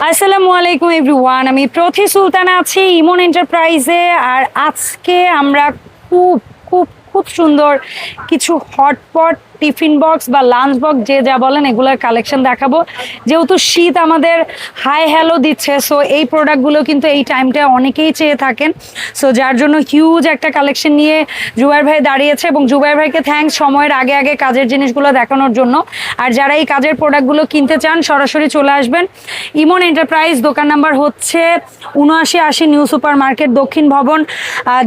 আসসালামু আলাইকুম এভরিওয়ান, আমি প্রথি সুলতান আছি ইমন এন্টারপ্রাইজে আর আজকে আমরা খুব খুব খুব সুন্দর কিছু হটপট টিফিন বক্স বা লাঞ্চ বক্স, যে যা বলেন, এগুলোর কালেকশন দেখাবো। যেহেতু শীত আমাদের হাই হ্যালো দিচ্ছে সো এই প্রোডাক্টগুলো কিন্তু এই টাইমটা অনেকেই চেয়ে থাকেন। সো যার জন্য হিউজ একটা কালেকশন নিয়ে জুবাইর ভাই দাঁড়িয়েছে এবং জুবাইর ভাইকে থ্যাঙ্কস সময়ের আগে আগে কাজের জিনিসগুলো দেখানোর জন্য। আর যারা এই কাজের প্রোডাক্টগুলো কিনতে চান, সরাসরি চলে আসবেন। ইমন এন্টারপ্রাইজ দোকান নাম্বার হচ্ছে উনআশি আশি নিউ সুপার মার্কেট দক্ষিণ ভবন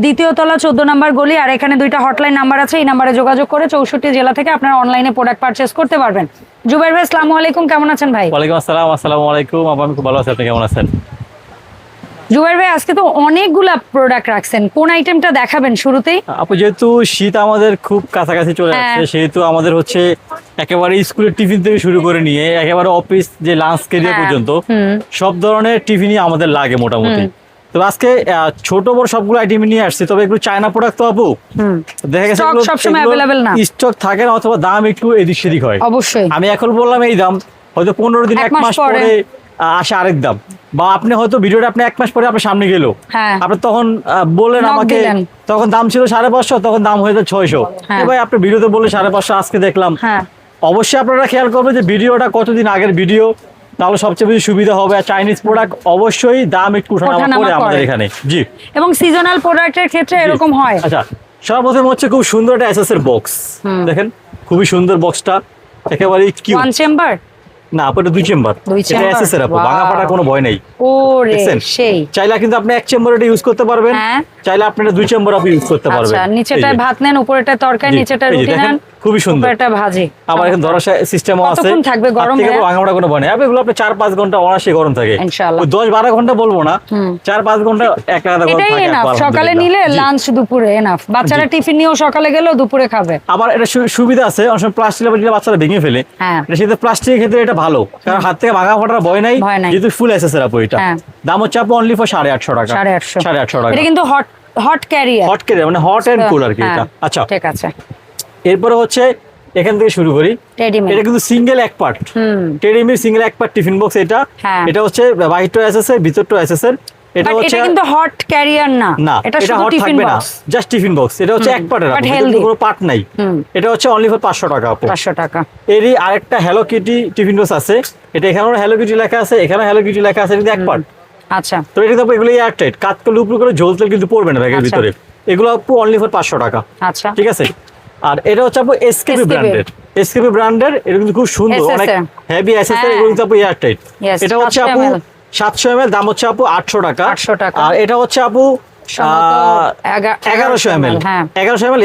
দ্বিতীয় তলা চোদ্দ নাম্বার গলি। আর এখানে দুইটা হটলাইন নাম্বার আছে, এই নাম্বারে যোগাযোগ করে চৌষট্টি জেলা থেকে আপনারা অনলাইনে প্রোডাক্ট পারচেস করতে পারবেন। জুবাইর ভাই আসসালামু আলাইকুম। কেমন আছেন ভাই? ওয়ালাইকুম আসসালাম আসসালামু আলাইকুম। আমি খুব ভালো আছি। আপনি কেমন আছেন? জুবাইর ভাই আজকে তো অনেকগুলা প্রোডাক্ট রাখছেন। কোন আইটেমটা দেখাবেন শুরুতেই? আপু যেহেতু শীত আমাদের খুব কাছাকাছি চলে হ্যাঁ। আসছে সেহেতু আমাদের হচ্ছে একেবারে স্কুলের টিফিন থেকে শুরু করে নিয়ে একেবারে অফিস যে লাঞ্চ কেরিয়ার হ্যাঁ, পর্যন্ত সব ধরনের টিফিনই আমাদের লাগে মোটামুটি। তো আজকে ছোট বড় সবগুলো আইটেম নিয়ে আসছি। তবে এগুলো চায়না প্রোডাক্ট তো আপু। দেখা গেছে Stock সবসময় available না। স্টক থাকে না অথবা দাম একটু এদিক সেদিক হয়। অবশ্যই। আমি এখন বললাম এই দাম। হয়তো পনেরো দিন এক মাস পরে। আসে আরেক দাম। বা আপনি হয়তো ভিডিওটা আপনি এক মাস পরে আপনার সামনে গেল। হ্যাঁ। আপনি তখন বললেন আমাকে তখন দাম ছিল সাড়ে পাঁচশো তখন দাম হয়ে যায় ছয়শো। হ্যাঁ। ভাই আপনি ভিডিওতে বললে সাড়ে পাঁচশো আজকে দেখলাম। হ্যাঁ। অবশ্যই আপনারা খেয়াল করবেন যে ভিডিওটা কতদিন আগের ভিডিও। তাহলে সবচেয়ে বেশি সুবিধা হবে আর চাইনিজ প্রোডাক্ট অবশ্যই দাম একটু ওঠানামা করে আমাদের এখানে। জি। এবং সিজনাল প্রোডাক্টের ক্ষেত্রে এরকম হয়। আচ্ছা সর্বপ্রথম হচ্ছে খুব সুন্দর একটা এসএস এর বক্স দেখেন খুবই সুন্দর বক্সটা একেবারে কিউট ওয়ান চেম্বার না আপু এটা দুই চেম্বার এটা? এসএস এর আপু ভাঙা. ফাটার কোনো ভয় নেই। ও রে দেখছেন? সেই। চাইলে কিন্তু আপনি এক চেম্বার এটা ইউজ করতে পারবেন। হ্যাঁ। চাইলে আপনি দুই চেম্বার আপনি ইউজ করতে পারবেন। আচ্ছা নিচেটায় ভাত নেন উপরেটা তরকারি নিচেটা রুটি নেন। খুবই সুন্দর। উপরেটা ভাজি। আবার এখানে ধরার সিস্টেমও আছে। কতক্ষণ থাকবে গরম থেকে ভাইয়া? ভাঙা ফাটা কোনো ভয় নেই আপনি এগুলো আপনি চার পাঁচ ঘণ্টা অনায়াসে গরম থাকে। ইনশাআল্লাহ। ওই দশ বারো ঘণ্টা বলব না। চার পাঁচ ঘণ্টা এক গরম থাকে এনাফ সকালে নিলে লাঞ্চ দুপুরে এনাফ বাচ্চারা টিফিন নিয়েও সকালে গেলেও দুপুরে খাবে। আবার এটা সুবিধা আছে। অনেক সময় প্লাস্টিক দিলে বাচ্চারা ভেঙে ফেলে। হ্যাঁ। এটা সেক্ষেত্রে প্লাস্টিকের ক্ষেত্রে এটা ভালো। কারণ হাত থেকে ভাঙা ফাটার ভয় নাই। যেহেতু ফুল এসেছে আপু এটা। হ্যাঁ। দাম হচ্ছে আপু অনলি ফর সাড়ে আটশো টাকা। সাড়ে আটশো। সাড়ে আটশো টাকা। এটা কিন্তু হট হট ক্যারিয়ার হট কেটে মানে হট এন্ড কুল আর কি এটা। আচ্ছা। ঠিক আছে। এরপরে হচ্ছে এখান থেকে শুরু করি। এটা কিন্তু সিঙ্গেল এক পার্ট হুম। টেডিমির সিঙ্গেল এক পার্ট টিফিন বক্স এটা। হ্যাঁ। এটা হচ্ছে বাহিরটা এসেছে ভিতরটা এসেছে এটা বাট হচ্ছে এটা কিন্তু হট ক্যারিয়ার না। না এটা এটা হট থাকবে না। জাস্ট টিফিন বক্স এটা হচ্ছে এক পার্টের কিন্তু কোনো পার্ট নাই। এটা হচ্ছে অনলি ফর পাঁচশো টাকা আপু। পাঁচশো টাকা। এরই আরেকটা হ্যালো কিটি টিফিন বক্স আছে। এটা এখানেও হ্যালো কিটি লেখা আছে এখানে হ্যালো কিটি লেখা আছে এটা এক পার্ট আচ্ছা। তো এটা দেখো এগুলো এয়ার টাইট কাত করলে উপরে করে ঝোল তেল কিন্তু পড়বে না ব্যাগের আচ্ছা। ভিতরে। এগুলো অনলি ফর পাঁচশো টাকা। আচ্ছা। ঠিক আছে? আর এটা হচ্ছে আপু এসকেপি SKP ব্র্যান্ডের এসকেপি ব্র্যান্ডের এটা কিন্তু খুব সুন্দর অনেক হেভি এসএস হ্যাঁ। এগুলো আপু এয়ার টাইট এটা হচ্ছে 700 আপু ml সাতশো এম দাম হচ্ছে আপু আটশো টাকা। 800 টাকা। আর এটা হচ্ছে আপু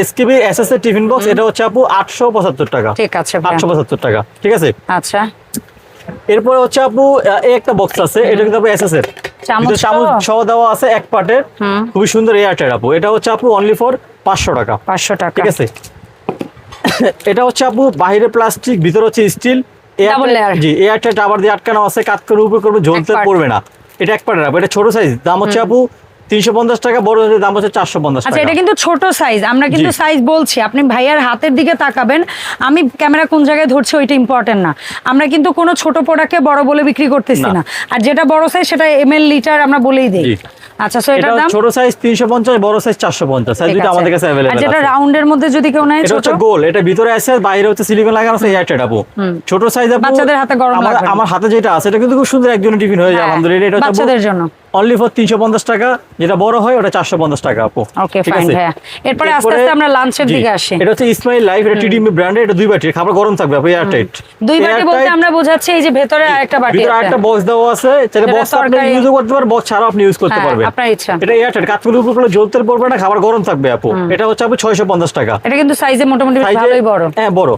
এসকেপি এসএস এর টিফিন বক্স এটা হচ্ছে আপু আটশো পঁচাত্তর টাকা। ঠিক আছে টাকা ঠিক আছে? আচ্ছা। এরপরে হচ্ছে আপু এই একটা বক্স আছে এটা কিন্তু আপু এসএস এর চামচ সহ? দেওয়া আছে এক। খুবই সুন্দর এয়ার টাইট আপু। এটা হচ্ছে আপু অনলি ফর পাঁচশো টাকা। পাঁচশো টাকা। ঠিক আছে? এটা হচ্ছে আপু বাইরে প্লাস্টিক ভিতরে হচ্ছে স্টিল. জি এয়ারটাইট আবার দিয়ে আটকানো আছে কাত করে উপরে করবে ঝোলতে পড়বে না। এটা এক পার্টের আপু এটা ছোট সাইজ দাম হচ্ছে আপু তিনশো পঞ্চাশ টাকা বড় দাম হচ্ছে আচ্ছা এটা কিন্তু ছোট সাইজ আমরা কিন্তু সাইজ বলছি। আপনি ভাইয়ার হাতের দিকে তাকাবেন। আমি ক্যামেরা কোন জায়গায় ধরছি ওইটা ইম্পর্টেন্ট না। আমরা কিন্তু কোনো ছোট প্রোডাক্টকে বড় বলে বিক্রি করতেছি না। আর যেটা বড় সাইজ সেটা লিটার আমরা বলেই দিই। আচ্ছা সো এটা এটার দাম? ছোট সাইজ তিনশো পঞ্চাশ বড় সাইজ চারশো পঞ্চাশ। সাইজ দুটো আমাদের কাছে যেটা রাউন্ডের মধ্যে যদি কেউ নেয় এটা হচ্ছে গোল। এটা ভিতরে আছে বাইরে হচ্ছে সিলিকন লাগানো আছে ছোট সাইজ বাচ্চাদের হাতে গরম আমার- লাগবে আমার হাতে যেটা আছে এটা কিন্তু খুব সুন্দর একজনের টিফিন হয়ে যায় হ্যাঁ, আলহামদুলিল্লাহ। এটা হচ্ছে বাচ্চাদের জন্য। অনলি ফর তিনশো পঞ্চাশ টাকা যেটা বড় হয় ওটা চারশো পঞ্চাশ টাকা আপু। ওকে ফাইন ভাইয়া। এরপরে আস্তে আস্তে আমরা লাঞ্চের দিকে আসি। এটা হচ্ছে ইসমাইল লাইফ এটা টিডিএম ব্র্যান্ডের এটা দুই বাটি খাবার গরম থাকবে আপু দুই বাটি বলতে আমরা বোঝাচ্ছি এই যে ভেতরে আরেকটা বাটি ভিতরে একটা বক্স দেওয়া আছে যেটা বক্স আপনি ইউজ করতে পারবেন বক্স ছাড়াও আপনি ইউজ করতে হ্যাঁ, পারবেন। আপনার ইচ্ছা। এটা এয়ারটাইট কাঠগুলো উপর জ্বলতে পড়বে না খাবার গরম থাকবে আপু। এটা হচ্ছে আপু ছয়শো পঞ্চাশ টাকা। এটা কিন্তু সাইজে মোটামুটি ভালোই বড়। হ্যাঁ বড়।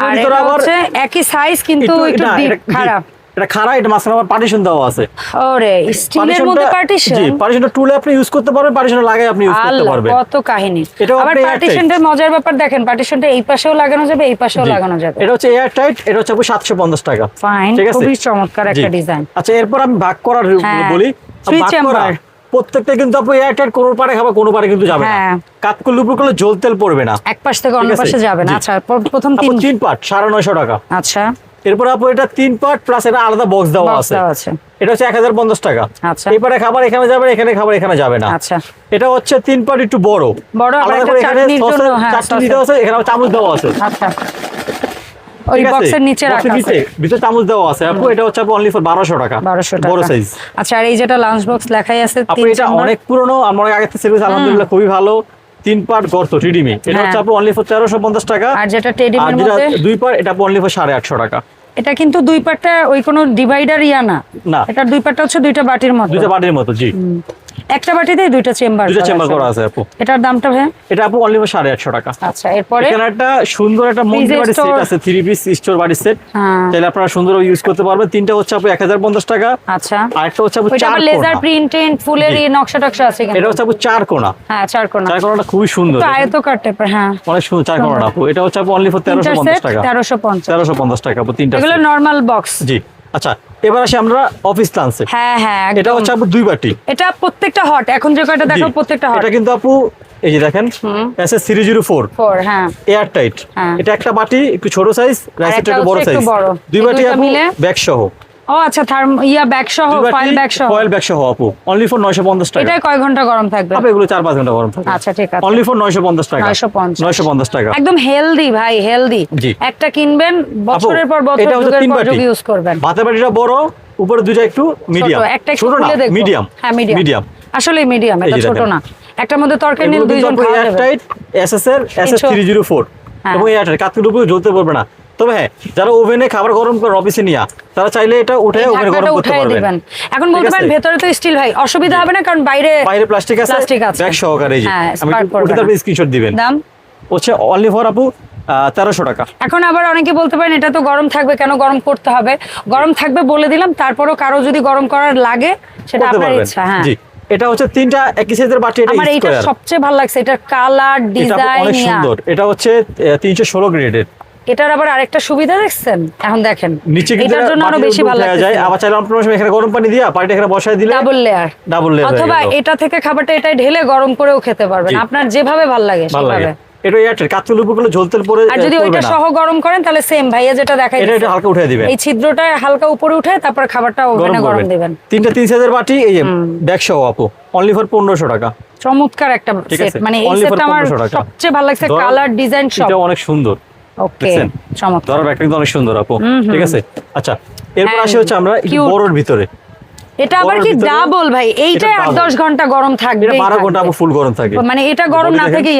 আর ভিতরে আবার একই সাইজ কিন্তু একটু এটা- খারাপ। এটা খারাপ এটা মাঝখানে আবার পার্টিশন দেওয়া আছে। ওরে স্টিলের মধ্যে পার্টিশন জি পার্টিশনটা টুলে আপনি ইউজ করতে পারবেন পার্টিশন লাগাই আপনি ইউজ করতে পারবেন। কত কাহিনী। এটাও আবার। পার্টিশনটার মজার ব্যাপার দেখেন পার্টিশনটা এই পাশেও লাগানো যাবে এই পাশেও লাগানো যাবে। এটা হচ্ছে এয়ার টাইট এটা হচ্ছে আপু সাতশো পঞ্চাশ টাকা। ফাইন খুবই চমৎকার একটা ডিজাইন আচ্ছা এরপর আমি ভাগ করার হ্যাঁ, বলি। ভাগ। করা, প্রত্যেকটা কিন্তু এয়ার টাইট কোনো পারে কোনো পারে কিন্তু যাবে না। হ্যাঁ। কাত করলে উপর করলে জল তেল পড়বে না। এক পাশ থেকে অন্য পাশে যাবে না। আচ্ছা প্রথম তিন তিন সাড়ে নয়শো টাকা। আচ্ছা। এরপর আপু এটা তিন পার্ট প্লাস এটা আলাদা বক্স দেওয়া আছে। এটা হচ্ছে এক হাজার পঞ্চাশ টাকা। আচ্ছা। এবারে খাবার এখানে যাবে এখানে খাবার এখানে যাবে না। আচ্ছা। এটা হচ্ছে তিন পার্ট একটু বড়। বড়, আলাদা করে এখানে হ্যাঁ, চাটনি দেওয়া আছে এখানে চামচ দেওয়া আছে। আচ্ছা। ওই বক্সের নিচে রাখা আছে। ভিতরে চামচ দেওয়া আছে। আপু এটা হচ্ছে আপু অনলি ফর বারোশো টাকা। বারোশো বড় সাইজ আচ্ছা আর এই যেটা লাঞ্চ বক্স লেখাই আছে আপু এটা অনেক পুরনো আমার অনেক আগে থেকে সার্ভিস আলহামদুলিল্লাহ খুবই ভালো। তিন পার গর্ত টিডিমি এটা। হচ্ছে আপু অনলি ফর তেরোশো পঞ্চাশ টাকা। আর যেটা টিডিমি টেডিমের মধ্যে দুই পার এটা আপু অনলি ফর সাড়ে আটশো টাকা। এটা কিন্তু দুই পাটটা ওই কোন ডিভাইডার ইয়া না। না এটা দুই পাটটা হচ্ছে দুইটা বাটির মতো। দুইটা বাটির মতো জি। একটা বাটিতে দুইটা চেম্বার দুইটা চেম্বার করা আছে আপু। এটার দামটা ভাই এটা আপু অনলি ফর সাড়ে আটশো টাকা। আচ্ছা এরপরে? এখানে একটা সুন্দর একটা মন্দির বাড়ির সেট আছে থ্রি পিস স্টোর বাড়ির সেট হ্যাঁ। তাহলে আপনারা সুন্দর ইউজ করতে পারবেন। তিনটা হচ্ছে আপু এক হাজার পঞ্চাশ টাকা। আচ্ছা। আরেকটা হচ্ছে আপু চার আবার লেজার কোণা প্রিন্টেড ফুলের এই নকশা টকশা আছে এটা হচ্ছে আপু চার কোণা হ্যাঁ চার কোনা। চার কোণাটা খুবই সুন্দর। তো আয়তকার টাইপের হ্যাঁ। অনেক সুন্দর চার কোণা আপু। এটা হচ্ছে আপু অনলি ফর তেরোশো তিনটার পঞ্চাশ সেট টাকা। তেরোশো পঞ্চাশ। তেরোশো পঞ্চাশ টাকা আপু তিনটা এগুলো। নর্মাল বক্স জি। আচ্ছা এবার আসি আমরা অফিস লাঞ্চে হ্যাঁ হ্যাঁ এটা হচ্ছে আপু দুই বাটি। এটা প্রত্যেকটা হট এখন যে কয়টা দেখো প্রত্যেকটা হট এটা কিন্তু আপু এই যে দেখেন S S three zero four হ্যাঁ। এয়ার টাইট হ্যাঁ। এটা একটা বাটি একটু ছোট সাইজ রাইসের একটা বড় সাইজ দুই বাটি আপু ব্যাগ সহ। ও আচ্ছা থার্ম ইয়া ব্যাগ সহ ফয়েল ব্যাগ সহ? ফয়েল ব্যাগ সহ আপু। অনলি ফর নয়শো পঞ্চাশ টাকা। এটাই কয় ঘণ্টা গরম থাকবে? আপু এগুলো চার পাঁচ ঘণ্টা গরম থাকে আচ্ছা ঠিক আছে। অনলি ফর নয়শো পঞ্চাশ টাকা। 950 নয়শো পঞ্চাশ টাকা। একদম হেলদি ভাই হেলদি একটা কিনবেন বছরের পর বছর এটা যুগের পর। যুগ ইউজ করবেন। ভাতের বাটিটা বড় উপরে দুইটা একটু মিডিয়াম ছোট না মিডিয়াম হ্যাঁ মিডিয়াম আসলে মিডিয়াম এটা ছোট না। একটার মধ্যে তরকারি নিয়ে দুইজন খাওয়া যাবে। এয়ারটাইট এসএস এর এসএস তিনশো- থ্রি জিরো ফোর হ্যাঁ। এবং এয়ারটাইট কাতকুর উপরে জ্বলতে পারবে না। তবে হ্যাঁ যারা ওভেনে খাবার গরম করে অফিসে নিয়ে। তারা চাইলে এটা উঠে ওভেনে গরম করতে পারবেন। এখন বলতে পারেন ভেতরে তো স্টিল ভাই অসুবিধা হবে না কারণ বাইরে বাইরে প্লাস্টিক আছে প্লাস্টিক আছে। ব্যাগ সহকারে এই যে হ্যাঁ, আমি না। তারপরে স্ক্রিনশট দিবেন। দাম? হচ্ছে অনলি ফর আপু তেরোশো টাকা। এখন আবার অনেকে বলতে পারেন এটা তো গরম থাকবে কেন গরম করতে হবে? গরম থাকবে বলে দিলাম তারপরও কারও যদি গরম করার লাগে সেটা আপনার ইচ্ছা হ্যাঁ। এটা হচ্ছে তিনটা একই সাইজের বাটি এটা আমার স্কয়ার সবচেয়ে ভালো লাগছে এটার কালার এটা আপু অনেক ডিজাইন সুন্দর। এটা হচ্ছে তিনশো ষোলো গ্রেডের এটার আবার আরেকটা সুবিধা দেখছেন? এখন দেখেন। নিচে এটার জন্য আরও বেশি ভালো যায়। আবার চাইলে অন্য সময় এখানে গরম পানি দিয়ে পানিটা এখানে বসায় দিলে ডাবল লেয়ার ডাবল লেয়ার অথবা এটা থেকে খাবারটা এটাই ঢেলে গরম করেও খেতে পারবেন। আপনার যেভাবে ভালো লাগে সেভাবে। এটা এয়ারটেল উপরগুলো ঝোলতে পরে আর যদি ওইটা সহ গরম করেন তাহলে সেম ভাইয়া যেটা দেখাই এটা এটা হালকা উঠে দিবেন এই ছিদ্রটা হালকা উপরে উঠে তারপর খাবারটা ওভেনে গরম দিবেন। তিনটা তিন সাইজের বাটি এই যে ব্যাগ সহ আপু। অনলি ফর পনেরোশো টাকা। চমৎকার একটা সেট মানে এই সেটটা আমার সবচেয়ে ভালো লাগছে কালার ডিজাইন সব এটা অনেক সুন্দর। ওকে দেখছেন? চমৎকার। ধরার অনেক সুন্দর আপু। ঠিক আছে? আচ্ছা এরপর আসি হচ্ছে আমরা বড়র ভিতরে। এটা আবার কি ডাবল ভাই? এইটাই এটা আট ঘণ্টা গরম থাকবে এটা বারো ঘণ্টা আপু ফুল গরম থাকে। মানে এটা গরম না দেখেন? থেকে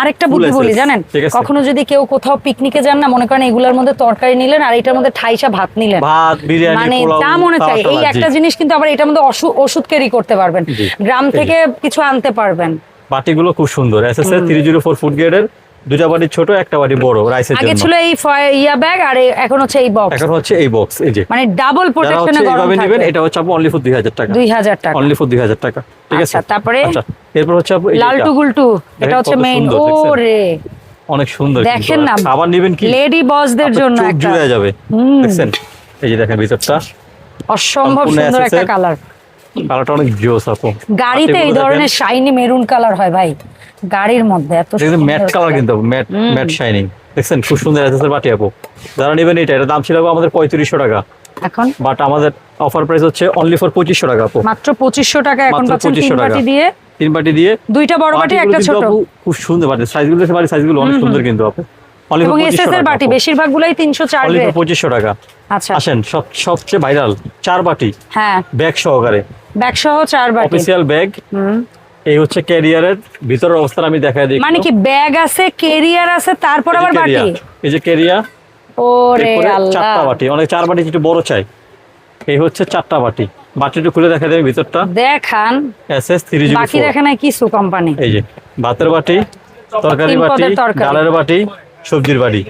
আরেকটা বুদ্ধি বলি জানেন? কখনো যদি কেউ কোথাও পিকনিকে যান না মনে করেন এগুলোর মধ্যে তরকারি নিলেন আর এটার মধ্যে ঠাইসা ভাত নিলেন। ভাত বিরিয়ানি মানে যা মনে চাই। এই একটা জিনিস কিন্তু আবার এটার মধ্যে ওষুধ ক্যারি করতে পারবেন। গ্রাম থেকে কিছু আনতে পারবেন। বাটিগুলো খুব সুন্দর। এসএসএ থ্রি জিরো ফোর ফুড গ্রেডের দুটা বাটি ছোট একটা বড় রাইসের আগে ছিল এই ইয়া ব্যাগ আর এখন হচ্ছে এই বক্স এখন হচ্ছে এই বক্স এই যে। মানে ডাবল প্রোটেকশনে হচ্ছে গরম এইভাবে নেবেন এটা হচ্ছে আপু অনলি ফর দুই হাজার টাকা। দুই হাজার টাকা। অনলি ফর দুই হাজার টাকা ঠিক আছে? আচ্ছা, তারপরে? আচ্ছা এরপর হচ্ছে এটা। হচ্ছে মেইন সুন্দর, ও দেখছেন? রে অনেক সুন্দর দেখেন না আবার নেবেন কি? লেডি বসদের জন্য একটা। জুড়ে যাবে হুম। দেখছেন? এই যে দেখেন ভিতরটা। অসম্ভব সুন্দর একটা কালার কালারটা অনেক জোস আপু। গাড়িতে এই ধরনের শাইনি মেরুন কালার হয় ভাই। গাড়ির মধ্যে এত সুন্দর ম্যাট কালার কিন্তু ম্যাট ম্যাট শাইনিং দেখছেন? খুব সুন্দর এসএসএর বাটি আপু। যারা নেবেন এটা এটা দাম ছিল আমাদের পঁয়ত্রিশশো টাকা। এখন? বাট আমাদের অফার প্রাইস হচ্ছে অনলি ফর পঁচিশশো টাকা আপু। মাত্র পঁচিশশো টাকা এখন পাচ্ছেন তিন বাটি দিয়ে। তিন বাটি দিয়ে দুইটা বড় বাটি একটা ছোট। খুব সুন্দর বাটি। সাইজগুলো পারি সাইজগুলো অনেক সুন্দর কিন্তু আপু। অনলি এবং ফর এস এস এর বাটি বেশিরভাগ গুলাই তিনশো চার অনলি ফর গ্রেড পঁচিশশো টাকা। আচ্ছা। আসেন সব সবচেয়ে ভাইরাল চার বাটি। হ্যাঁ। ব্যাগ সহকারে। ব্যাগ সহ চার বাটি। অফিসিয়াল ব্যাগ হুম। এই হচ্ছে ক্যারিয়ারের ভিতরের অবস্থা আমি দেখাই দিই মানে কি ব্যাগ আছে ক্যারিয়ার আছে তারপর আবার বাটি? এই যে ক্যারিয়া ওরে আল্লাহ। চারটা বাটি। অনেক চার বাটি একটু বড় চাই। এই হচ্ছে চারটা বাটি। বাটি একটু খুলে দেখা দেবে ভিতরটা। দেখান। এস এস থ্রি জিবি বাকি দেখে নাই কিছু কোম্পানি এই যে ভাতের বাটি তরকারি বাটি ডালের বাটি সবজির বাটি।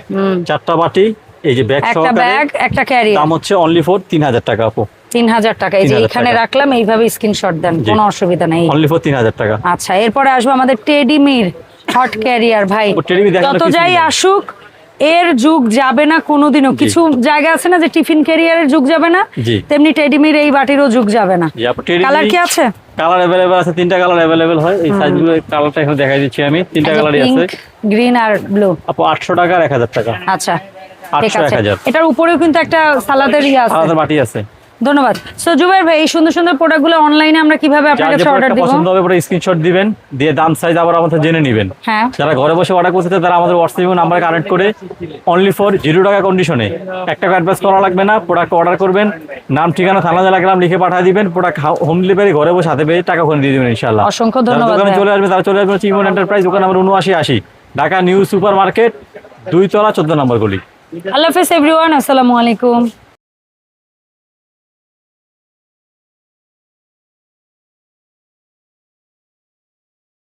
চারটা বাটি এই যে ব্যাগ একটা ব্যাগ একটা ক্যারিয়ার দাম হচ্ছে অনলি ফর তিন হাজার টাকা আপু। তিন হাজার টাকা। এই যে এখানে রাখলাম এইভাবে স্ক্রিনশট দেন। কোনো অসুবিধা নেই। অনলি ফর তিন হাজার টাকা। আচ্ছা এরপরে আসব আমাদের টেডিমির হট ক্যারিয়ার ভাই। যত যাই আসুক এর যুগ যাবে না কোনোদিনও। কিছু জায়গা আছে না যে টিফিন ক্যারিয়ারের যুগ যাবে না? তেমনি টেডিমির এই বাটিরও যুগ যাবে না। কালার কি আছে? কালার অ্যাভেলেবেল আছে তিনটা কালার অ্যাভেলেবেল হয়। এই সাইজগুলো কালারটা এখানে দেখাই দিচ্ছি আমি। তিনটা কালারই আছে। গ্রিন আর ব্লু আপু আটশো টাকা আর এক হাজার টাকা। আচ্ছা ঠিক আটশো এক আছে। হাজার। এটার উপরেও কিন্তু একটা সালাদের ইয়ে আছে। আলাদা বাটি আছে। ধন্যবাদ। সো জুবাইর ভাই এই সুন্দর সুন্দর প্রোডাক্টগুলো অনলাইনে আমরা কীভাবে আপনার কাছে অর্ডার দিব? পছন্দ হবে পুরো স্ক্রিনশট দিবেন দিয়ে দাম সাইজ আবার আমাদের জেনে নেবেন। হ্যাঁ। যারা ঘরে বসে অর্ডার করতে তারা আমাদের হোয়াটসঅ্যাপ নাম্বার কানেক্ট করে অনলি ফর জিরো টাকা কন্ডিশনে এক টাকা অ্যাডভান্স করা লাগবে না প্রোডাক্ট অর্ডার করবেন নাম ঠিকানা থানা জেলা গ্রাম লিখে পাঠিয়ে দিবেন প্রোডাক্ট হোম ডেলিভারি ঘরে বসে হাতে পেয়ে টাকা ওখানে দিয়ে দিবেন ইনশাল্লাহ অসংখ্য ধন্যবাদ দোকানে চলে আসবে তারা চলে আসবে হচ্ছে ইমন এন্টারপ্রাইজ দোকান নাম্বার উনআশি আশি ঢাকা নিউ সুপার মার্কেট দুই তলা চোদ্দ নম্বর গলি। আল্লাহ হাফেজ এভরিওয়ান আসসালামু আলাইকুম।